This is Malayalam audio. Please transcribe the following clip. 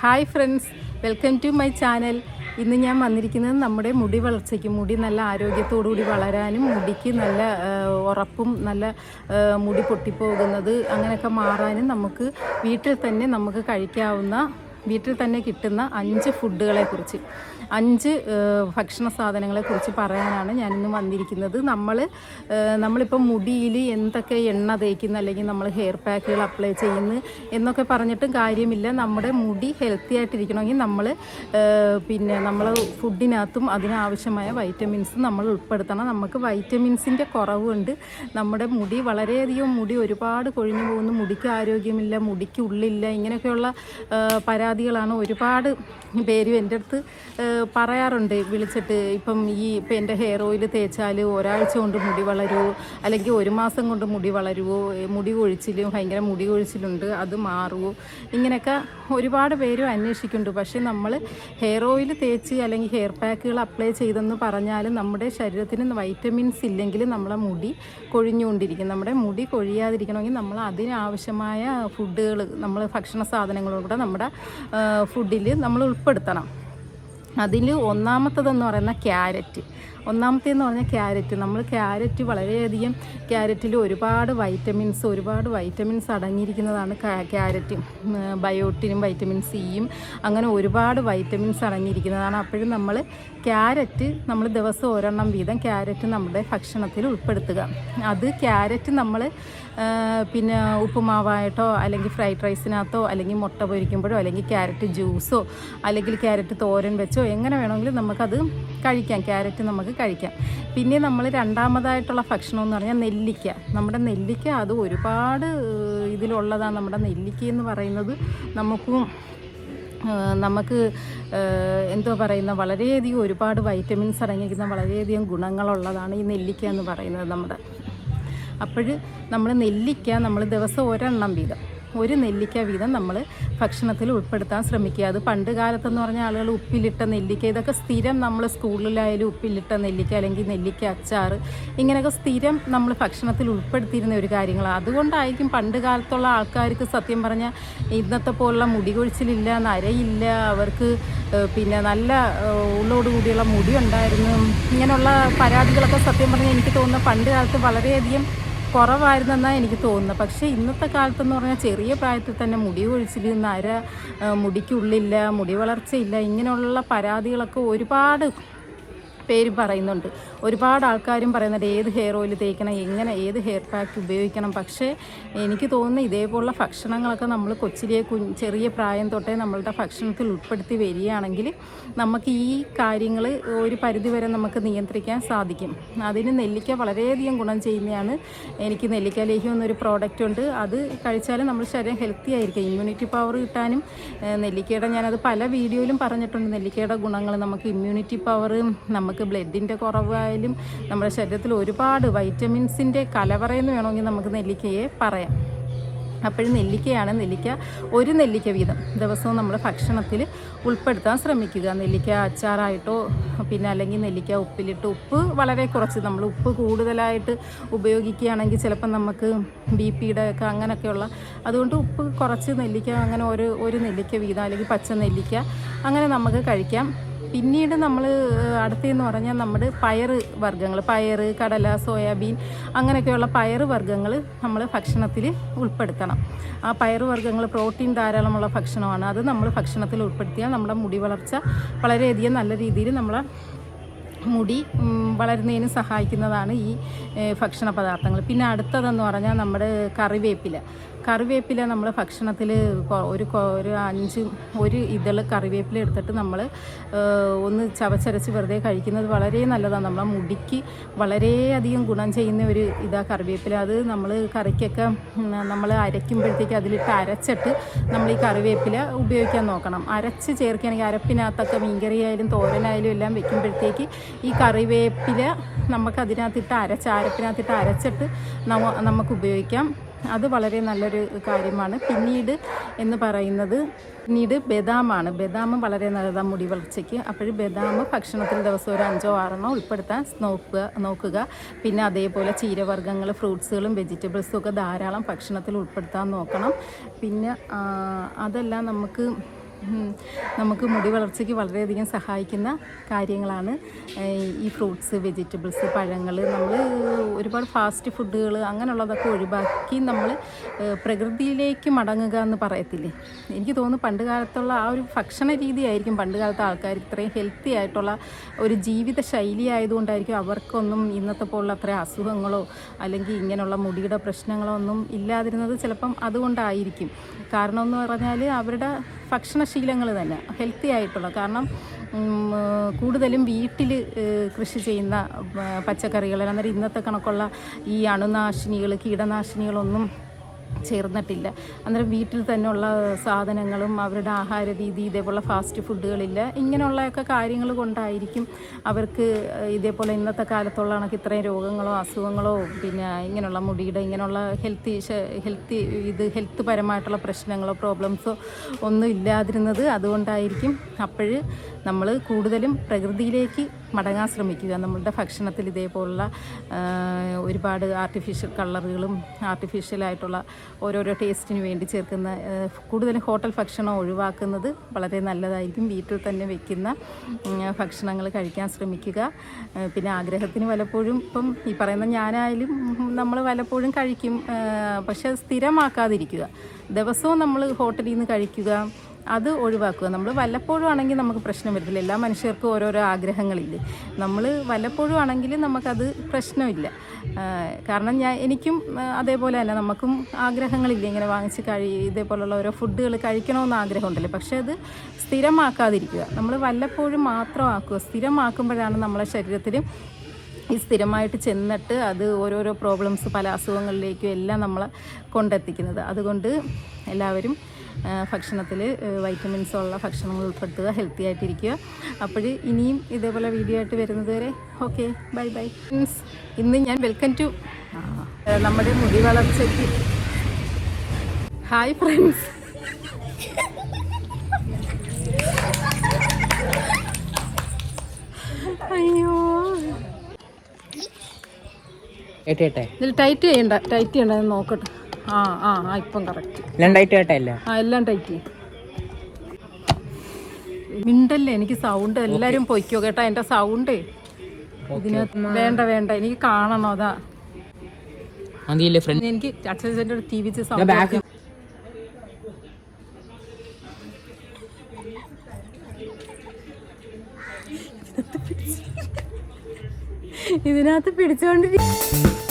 Hi friends welcome to my channel. ഇന്ന് ഞാൻ വന്നിരിക്കുന്നത് നമ്മുടെ മുടി വളർച്ചയ്ക്ക് മുടി നല്ല ആരോഗ്യത്തോടു കൂടി വളരാനും മുടിക്ക് നല്ല ഉറപ്പും നല്ല മുടി പൊട്ടിപ്പോകുന്നത് അങ്ങനെയൊക്കെ മാറാനും നമുക്ക് വീട്ടിൽ തന്നെ നമുക്ക് കഴിക്കാവുന്ന വീട്ടിൽ തന്നെ കിട്ടുന്ന അഞ്ച് ഫുഡുകളെ കുറിച്ച്. അഞ്ച് ഭക്ഷണ സാധനങ്ങളെ കുറിച്ച് പറയാനാണ് ഞാനിന്ന് വന്നിരിക്കുന്നത്. നമ്മൾ നമ്മളിപ്പോൾ മുടിയിൽ എന്തൊക്കെ എണ്ണ തേക്കുന്ന അല്ലെങ്കിൽ നമ്മൾ ഹെയർ പാക്കുകൾ അപ്ലൈ ചെയ്യുന്നു എന്നൊക്കെ പറഞ്ഞിട്ടും കാര്യമില്ല. നമ്മുടെ മുടി ഹെൽത്തി ആയിട്ടിരിക്കണമെങ്കിൽ നമ്മൾ പിന്നെ നമ്മൾ ഫുഡിനകത്തും അതിനാവശ്യമായ വൈറ്റമിൻസ് നമ്മൾ ഉൾപ്പെടുത്തണം. നമുക്ക് വൈറ്റമിൻസിന്റെ കുറവുണ്ട്. നമ്മുടെ മുടി വളരെയധികം മുടി ഒരുപാട് കൊഴിഞ്ഞു പോകുന്നു. മുടിക്ക് ആരോഗ്യമില്ല മുടിക്ക് ഉള്ളില്ല ഇങ്ങനെയൊക്കെയുള്ള ആ, പരാതികളാണ് ഒരുപാട് പേരും എന്റെ അടുത്ത് പറയാറുണ്ട്. വിളിച്ചിട്ട് ഇപ്പം ഈ ഇപ്പം എന്റെ ഹെയർ ഓയിൽ തേച്ചാൽ ഒരാഴ്ച കൊണ്ട് മുടി വളരുമോ അല്ലെങ്കിൽ ഒരു മാസം കൊണ്ട് മുടി വളരുമോ മുടി കൊഴിച്ചിലും ഭയങ്കര മുടി കൊഴിച്ചിലുണ്ട് അത് മാറുമോ ഇങ്ങനെയൊക്കെ ഒരുപാട് പേരും അന്വേഷിക്കുന്നുണ്ട്. പക്ഷേ നമ്മൾ ഹെയർ ഓയിൽ തേച്ച് അല്ലെങ്കിൽ ഹെയർ പാക്കുകൾ അപ്ലൈ ചെയ്തെന്ന് പറഞ്ഞാലും നമ്മുടെ ശരീരത്തിന് വൈറ്റമിൻസ് ഇല്ലെങ്കിൽ നമ്മളെ മുടി കൊഴിഞ്ഞുകൊണ്ടിരിക്കും. നമ്മുടെ മുടി കൊഴിയാതിരിക്കണമെങ്കിൽ നമ്മൾ അതിനാവശ്യമായ ഫുഡുകൾ നമ്മൾ ഭക്ഷണ സാധനങ്ങളും കൂടെ നമ്മുടെ ഫുഡിൽ നമ്മൾ ഉൾപ്പെടുത്തണം. അതിൽ ഒന്നാമത്തതെന്ന് പറയുന്ന ക്യാരറ്റ്. ഒന്നാമത്തേന്ന് പറഞ്ഞാൽ ക്യാരറ്റ്. നമ്മൾ ക്യാരറ്റ് വളരെയധികം ക്യാരറ്റിൽ ഒരുപാട് വൈറ്റമിൻസ് ഒരുപാട് വൈറ്റമിൻസ് അടങ്ങിയിരിക്കുന്നതാണ് ക്യാരറ്റ്. ബയോട്ടിനും വൈറ്റമിൻ സിയും അങ്ങനെ ഒരുപാട് വൈറ്റമിൻസ് അടങ്ങിയിരിക്കുന്നതാണ്. അപ്പോഴും നമ്മൾ ക്യാരറ്റ് നമ്മൾ ദിവസം ഒരെണ്ണം വീതം ക്യാരറ്റ് നമ്മുടെ ഭക്ഷണത്തിൽ ഉൾപ്പെടുത്തുക. അത് ക്യാരറ്റ് നമ്മൾ പിന്നെ ഉപ്പുമാവായിട്ടോ അല്ലെങ്കിൽ ഫ്രൈഡ് റൈസിനകത്തോ അല്ലെങ്കിൽ മുട്ട പൊരിക്കുമ്പോഴോ അല്ലെങ്കിൽ ക്യാരറ്റ് ജ്യൂസോ അല്ലെങ്കിൽ ക്യാരറ്റ് തോരൻ വെച്ചോ എങ്ങനെ വേണമെങ്കിലും നമുക്കത് കഴിക്കാം. ക്യാരറ്റ് നമുക്ക് കഴിക്കാം. പിന്നെ നമ്മൾ രണ്ടാമതായിട്ടുള്ള ഭക്ഷണം എന്ന് പറഞ്ഞാൽ നെല്ലിക്ക. നമ്മുടെ നെല്ലിക്ക അത് ഒരുപാട് ഇതിലുള്ളതാണ്. നമ്മുടെ നെല്ലിക്ക എന്ന് പറയുന്നത് നമുക്കും നമുക്ക് എന്തോ പറയുന്ന വളരെയധികം ഒരുപാട് വൈറ്റമിൻസ് അടങ്ങിയിരിക്കുന്ന വളരെയധികം ഗുണങ്ങളുള്ളതാണ് ഈ നെല്ലിക്ക എന്ന് പറയുന്നത് നമ്മുടെ. അപ്പോൾ നമ്മൾ നെല്ലിക്ക നമ്മൾ ദിവസം ഒരെണ്ണം വീതം. ഒരു നെല്ലിക്ക വീതം നമ്മൾ ഭക്ഷണത്തിൽ ഉൾപ്പെടുത്താൻ ശ്രമിക്കുക. അത് പണ്ട് കാലത്തെന്ന് പറഞ്ഞാൽ ആളുകൾ ഉപ്പിലിട്ട നെല്ലിക്ക ഇതൊക്കെ സ്ഥിരം നമ്മൾ സ്കൂളിലായാലും ഉപ്പിലിട്ട നെല്ലിക്ക അല്ലെങ്കിൽ നെല്ലിക്ക അച്ചാർ ഇങ്ങനെയൊക്കെ സ്ഥിരം നമ്മൾ ഭക്ഷണത്തിൽ ഉൾപ്പെടുത്തിയിരുന്ന ഒരു കാര്യങ്ങളാണ് അതുകൊണ്ടായിരിക്കും പണ്ട് കാലത്തുള്ള ആൾക്കാർക്ക് സത്യം പറഞ്ഞാൽ ഇന്നത്തെ പോലുള്ള മുടി കൊഴിച്ചിലില്ല നരയില്ല അവർക്ക് പിന്നെ നല്ല ഉള്ളോടുകൂടിയുള്ള ഉള്ളോട് കൂടിയുള്ള മുടി ഉണ്ടായിരുന്നു. ഇങ്ങനെയുള്ള പരാതികളൊക്കെ സത്യം പറഞ്ഞാൽ എനിക്ക് തോന്നുന്നു പണ്ട് കാലത്ത് വളരെയധികം കുറവായിരുന്നെന്നാണ് എനിക്ക് തോന്നുന്നത്. പക്ഷേ ഇന്നത്തെ കാലത്തെന്ന് പറഞ്ഞാൽ ചെറിയ പ്രായത്തിൽ തന്നെ മുടി ഒഴിച്ചിരുന്ന് നര മുടിക്കുള്ളില്ല മുടി വളർച്ചയില്ല ഇങ്ങനെയുള്ള പരാതികളൊക്കെ ഒരുപാട് പേര് പറയുന്നുണ്ട്. ഒരുപാട് ആൾക്കാരും പറയുന്നുണ്ട് ഏത് ഹെയർ ഓയിൽ തേക്കണം എങ്ങനെ ഏത് ഹെയർ പാക്ക് ഉപയോഗിക്കണം. പക്ഷേ എനിക്ക് തോന്നുന്നു ഇതേപോലുള്ള ഭക്ഷണങ്ങളൊക്കെ നമ്മൾ കൊച്ചിലെ ചെറിയ പ്രായം തൊട്ടേ നമ്മളുടെ ഭക്ഷണത്തിൽ ഉൾപ്പെടുത്തി വരികയാണെങ്കിൽ നമുക്ക് ഈ കാര്യങ്ങൾ ഒരു പരിധിവരെ നമുക്ക് നിയന്ത്രിക്കാൻ സാധിക്കും. അതിന് നെല്ലിക്ക വളരെയധികം ഗുണം ചെയ്യുന്നതാണ്. എനിക്ക് നെല്ലിക്ക ലേഹ്യം എന്നൊരു പ്രോഡക്റ്റ് ഉണ്ട്. അത് കഴിച്ചാൽ നമ്മൾ ശരീരം ഹെൽത്തി ആയിരിക്കും. ഇമ്മ്യൂണിറ്റി പവർ കിട്ടാനും നെല്ലിക്കയുടെ ഞാനത് പല വീഡിയോയിലും പറഞ്ഞിട്ടുണ്ട്. നെല്ലിക്കയുടെ ഗുണങ്ങൾ നമുക്ക് ഇമ്മ്യൂണിറ്റി പവർ നമുക്ക് ബ്ലഡിന്റെ കുറവായാലും നമ്മുടെ ശരീരത്തിൽ ഒരുപാട് വൈറ്റമിൻസിന്റെ കലവറയെന്ന് വേണമെങ്കിൽ നമുക്ക് നെല്ലിക്കയെ പറയാം. അപ്പോഴും നെല്ലിക്കയാണ് നെല്ലിക്ക ഒരു നെല്ലിക്ക വീതം. ദിവസവും നമ്മൾ ഭക്ഷണത്തിൽ ഉൾപ്പെടുത്താൻ ശ്രമിക്കുക. നെല്ലിക്ക അച്ചാറായിട്ടോ പിന്നെ അല്ലെങ്കിൽ നെല്ലിക്ക ഉപ്പിലിട്ട് ഉപ്പ് വളരെ കുറച്ച് നമ്മൾ ഉപ്പ് കൂടുതലായിട്ട് ഉപയോഗിക്കുകയാണെങ്കിൽ ചിലപ്പോൾ നമുക്ക് ബി പിയുടെ ഒക്കെ അങ്ങനെയൊക്കെയുള്ള അതുകൊണ്ട് ഉപ്പ് കുറച്ച് നെല്ലിക്ക അങ്ങനെ ഒരു ഒരു നെല്ലിക്ക വീതം അല്ലെങ്കിൽ പച്ച നെല്ലിക്ക അങ്ങനെ നമുക്ക് കഴിക്കാം. പിന്നീട് നമ്മൾ അടുത്തെന്ന് പറഞ്ഞാൽ നമ്മുടെ പയർ വർഗങ്ങൾ പയർ കടല സോയാബീൻ അങ്ങനെയൊക്കെയുള്ള പയർ വർഗങ്ങൾ നമ്മൾ ഭക്ഷണത്തിൽ ഉൾപ്പെടുത്തണം. ആ പയർ വർഗങ്ങൾ പ്രോട്ടീൻ ധാരാളമുള്ള ഭക്ഷണമാണ്. അത് നമ്മൾ ഭക്ഷണത്തിൽ ഉൾപ്പെടുത്തിയാൽ നമ്മുടെ മുടി വളർച്ച വളരെയധികം നല്ല രീതിയിൽ നമ്മളെ മുടി വളരുന്നതിന് സഹായിക്കുന്നതാണ് ഈ ഭക്ഷണ പദാർത്ഥങ്ങൾ പിന്നെ അടുത്തതെന്ന് പറഞ്ഞാൽ നമ്മുടെ കറിവേപ്പില. കറിവേപ്പില നമ്മൾ ഭക്ഷണത്തിൽ ഒരു ഒരു അഞ്ച് ഒരു ഇതൾ കറിവേപ്പില എടുത്തിട്ട് നമ്മൾ ഒന്ന് ചവച്ചരച്ച് വെറുതെ കഴിക്കുന്നത് വളരെ നല്ലതാണ്. നമ്മളെ മുടിക്ക് വളരെയധികം ഗുണം ചെയ്യുന്ന ഒരു ഇതാ കറിവേപ്പില. അത് നമ്മൾ കറിക്കൊക്കെ നമ്മൾ അരയ്ക്കുമ്പോഴത്തേക്ക് അതിലിട്ട് അരച്ചിട്ട് നമ്മൾ ഈ കറിവേപ്പില ഉപയോഗിക്കാൻ നോക്കണം. അരച്ച് ചേർക്കുകയാണെങ്കിൽ അരപ്പിനകത്തൊക്കെ മീൻകറിയായാലും തോരനായാലും എല്ലാം വെക്കുമ്പോഴത്തേക്ക് ഈ കറിവേപ്പില നമുക്ക് അതിനകത്തിട്ട് അരച്ച് അരപ്പിനകത്തിട്ട് അരച്ചിട്ട് നമുക്ക് ഉപയോഗിക്കാം. അത് വളരെ നല്ലൊരു കാര്യമാണ്. പിന്നീട് എന്ന് പറയുന്നത് പിന്നീട് ബദാമാണ്. ബദാം വളരെ നല്ലതാണ് മുടി വളർച്ചയ്ക്ക്. അപ്പോൾ ബദാം ഭക്ഷണത്തിൽ ദിവസം ഒരു അഞ്ചോ ആറെണ്ണോ ഉൾപ്പെടുത്താൻ നോക്കുക നോക്കുക. പിന്നെ അതേപോലെ ചീരവർഗങ്ങൾ ഫ്രൂട്ട്സുകളും വെജിറ്റബിൾസും ഒക്കെ ധാരാളം ഭക്ഷണത്തിൽ ഉൾപ്പെടുത്താൻ നോക്കണം. പിന്നെ അതെല്ലാം നമുക്ക് നമുക്ക് മുടി വളർച്ചയ്ക്ക് വളരെയധികം സഹായിക്കുന്ന കാര്യങ്ങളാണ്. ഈ ഫ്രൂട്ട്സ് വെജിറ്റബിൾസ് പഴങ്ങൾ നമ്മൾ ഒരുപാട് ഫാസ്റ്റ് ഫുഡുകൾ അങ്ങനെയുള്ളതൊക്കെ ഒഴിവാക്കി നമ്മൾ പ്രകൃതിയിലേക്ക് മടങ്ങുക എന്ന് പറയത്തില്ലേ? എനിക്ക് തോന്നുന്നു പണ്ട് കാലത്തുള്ള ആ ഒരു ഭക്ഷണ രീതിയായിരിക്കും പണ്ട് കാലത്തെ ആൾക്കാർ ഇത്രയും ഹെൽത്തി ആയിട്ടുള്ള ഒരു ജീവിത ശൈലി ആയതുകൊണ്ടായിരിക്കും അവർക്കൊന്നും ഇന്നത്തെ പോലുള്ള അത്ര അസുഖങ്ങളോ അല്ലെങ്കിൽ ഇങ്ങനെയുള്ള മുടിയുടെ പ്രശ്നങ്ങളോ ഒന്നും ഇല്ലാതിരുന്നത് ചിലപ്പം അതുകൊണ്ടായിരിക്കും. കാരണം എന്ന് പറഞ്ഞാൽ അവരുടെ ഭക്ഷണശീലങ്ങൾ തന്നെ ഹെൽത്തി ആയിട്ടുള്ള. കാരണം കൂടുതലും വീട്ടിൽ കൃഷി ചെയ്യുന്ന പച്ചക്കറികൾ അന്നേരം ഇന്നത്തെ കണക്കുള്ള ഈ അണുനാശിനികൾ കീടനാശിനികളൊന്നും ചേർന്നിട്ടില്ല. അന്നേരം വീട്ടിൽ തന്നെയുള്ള സാധനങ്ങളും അവരുടെ ആഹാര രീതി ഇതേപോലെ ഫാസ്റ്റ് ഫുഡുകളില്ല. ഇങ്ങനെയുള്ളയൊക്കെ കാര്യങ്ങൾ കൊണ്ടായിരിക്കും അവർക്ക് ഇതേപോലെ ഇന്നത്തെ കാലത്തുള്ള കണക്ക് ഇത്രയും രോഗങ്ങളോ അസുഖങ്ങളോ പിന്നെ ഇങ്ങനെയുള്ള മുടിയുടെ ഇങ്ങനെയുള്ള ഹെൽത്തി ഹെൽത്തി ഇത് ഹെൽത്ത് പരമായിട്ടുള്ള പ്രശ്നങ്ങളോ പ്രോബ്ലംസോ ഒന്നും ഇല്ലാതിരുന്നത് അതുകൊണ്ടായിരിക്കും അപ്പോൾ നമ്മൾ കൂടുതലും പ്രകൃതിയിലേക്ക് മടങ്ങാൻ ശ്രമിക്കുക. നമ്മളുടെ ഭക്ഷണത്തിൽ ഇതേപോലുള്ള ഒരുപാട് ആർട്ടിഫിഷ്യൽ കളറുകളും ആർട്ടിഫിഷ്യലായിട്ടുള്ള ഓരോരോ ടേസ്റ്റിന് വേണ്ടി ചേർക്കുന്ന കൂടുതൽ ഹോട്ടൽ ഭക്ഷണം ഒഴിവാക്കുന്നത് വളരെ നല്ലതായിരിക്കും. വീട്ടിൽ തന്നെ വെക്കുന്ന ഭക്ഷണങ്ങൾ കഴിക്കാൻ ശ്രമിക്കുക. പിന്നെ ആഗ്രഹത്തിന് പലപ്പോഴും ഇപ്പം ഈ പറയുന്ന ഞാനായാലും നമ്മൾ പലപ്പോഴും കഴിക്കും. പക്ഷേ സ്ഥിരമാക്കാതിരിക്കുക. ദിവസവും നമ്മൾ ഹോട്ടലിൽ നിന്ന് കഴിക്കുക. അത് ഒഴിവാക്കുക. നമ്മൾ വല്ലപ്പോഴും ആണെങ്കിൽ നമുക്ക് പ്രശ്നം വരത്തില്ല. എല്ലാ മനുഷ്യർക്കും ഓരോരോ ആഗ്രഹങ്ങളില്ലേ. നമ്മൾ വല്ലപ്പോഴും ആണെങ്കിൽ നമുക്കത് പ്രശ്നമില്ല. കാരണം ഞാൻ എനിക്കും അതേപോലെ തന്നെ നമുക്കും ആഗ്രഹങ്ങളില്ല. ഇങ്ങനെ വാങ്ങിച്ച് കഴി ഇതേപോലുള്ള ഓരോ ഫുഡുകൾ കഴിക്കണമെന്ന് ആഗ്രഹമുണ്ടല്ലോ. പക്ഷേ അത് സ്ഥിരമാക്കാതിരിക്കുക. നമ്മൾ വല്ലപ്പോഴും മാത്രമാക്കുക. സ്ഥിരമാക്കുമ്പോഴാണ് നമ്മളെ ശരീരത്തിൽ ഈ സ്ഥിരമായിട്ട് ചെന്നിട്ട് അത് ഓരോരോ പ്രോബ്ലംസ് പല അസുഖങ്ങളിലേക്കും എല്ലാം നമ്മളെ കൊണ്ടെത്തിക്കുന്നത്. അതുകൊണ്ട് എല്ലാവരും ഭക്ഷണത്തിൽ വൈറ്റമിൻസ് ഉള്ള ഭക്ഷണങ്ങൾ ഉൾപ്പെടുത്തുക ഹെൽത്തി ആയിട്ടിരിക്കുക. അപ്പോൾ ഇനിയും ഇതേപോലെ വീഡിയോ ആയിട്ട് വരുന്നത് വരെ ഓക്കെ ബൈ ബൈ മീൻസ് ഇന്ന് ഞാൻ വെൽക്കം ടു നമ്മുടെ മുടി വളർച്ചയ്ക്ക്. ഹായ് ഫ്രണ്ട്സ് അയ്യോ. ഇതിൽ ടൈറ്റ് ചെയ്യണ്ട ടൈറ്റ് ചെയ്യണ്ട നോക്കട്ടെ. ആ ആ ആ ഇപ്പം കറക്റ്റ് ഏട്ടല്ല ആ എല്ലാം ടൈറ്റ് മിണ്ടല്ലേ എനിക്ക് സൗണ്ട് എല്ലാരും പൊയ്ക്കോ കേട്ടാ എന്റെ സൗണ്ട് ഇതിനകത്ത് വേണ്ട വേണ്ട എനിക്ക് കാണണം അതാ. എനിക്ക് അച്ഛന്റെ ഒരു ടി വി സൗണ്ട് ഇതിനകത്ത് പിടിച്ചോണ്ടിരിക്കും